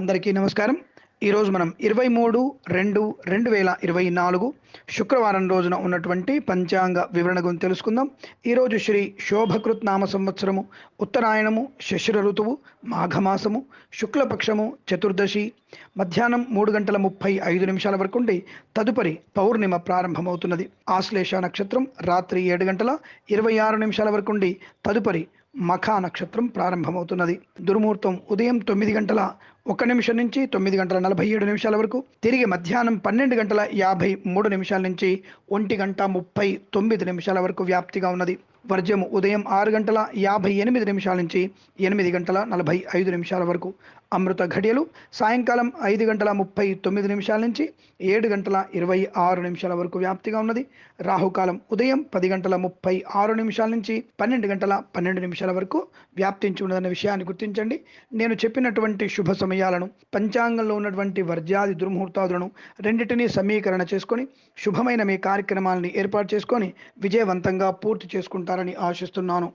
అందరికీ నమస్కారం. ఈరోజు మనం ఇరవై మూడు రెండు రెండు వేల ఇరవై నాలుగు శుక్రవారం రోజున ఉన్నటువంటి పంచాంగ వివరణ గురించి తెలుసుకుందాం. ఈరోజు శ్రీ శోభకృత్ నామ సంవత్సరము ఉత్తరాయణము శశిర ఋతువు మాఘమాసము శుక్లపక్షము చతుర్దశి మధ్యాహ్నం మూడు గంటల ముప్పై ఐదు నిమిషాల వరకు ఉండి తదుపరి పౌర్ణిమ ప్రారంభమవుతున్నది. ఆశ్లేష నక్షత్రం రాత్రి ఏడు గంటల ఇరవై ఆరు నిమిషాల వరకు ఉండి తదుపరి మఖా నక్షత్రం ప్రారంభమవుతున్నది. దుర్ముహూర్తం ఉదయం తొమ్మిది గంటల ఒక నిమిషం నుంచి తొమ్మిది గంటల నలభై ఏడు నిమిషాల వరకు తిరిగి మధ్యాహ్నం పన్నెండు గంటల యాభై మూడు నిమిషాల నుంచి ఒంటి గంట ముప్పై తొమ్మిది నిమిషాల వరకు వ్యాప్తిగా ఉన్నది. వర్జము ఉదయం ఆరు గంటల యాభై ఎనిమిది నిమిషాల నుంచి ఎనిమిది గంటల నలభై ఐదు నిమిషాల వరకు అమృత ఘడియలు. సాయంకాలం ఐదు గంటల ముప్పై తొమ్మిది నిమిషాల నుంచి ఏడు గంటల ఇరవై ఆరు నిమిషాల వరకు వ్యాప్తిగా ఉన్నది. రాహుకాలం ఉదయం పది గంటల ముప్పై ఆరు నిమిషాల నుంచి పన్నెండు గంటల పన్నెండు నిమిషాల వరకు వ్యాప్తించి ఉన్నదన్న విషయాన్ని గుర్తించండి. నేను చెప్పినటువంటి శుభ సమయాలను పంచాంగంలో ఉన్నటువంటి వర్జాది దుర్ముహూర్తాదులను రెండింటినీ సమీకరణ చేసుకొని శుభమైన మీ కార్యక్రమాలని ఏర్పాటు చేసుకొని విజయవంతంగా పూర్తి చేసుకుంటారని ఆశిస్తున్నాను.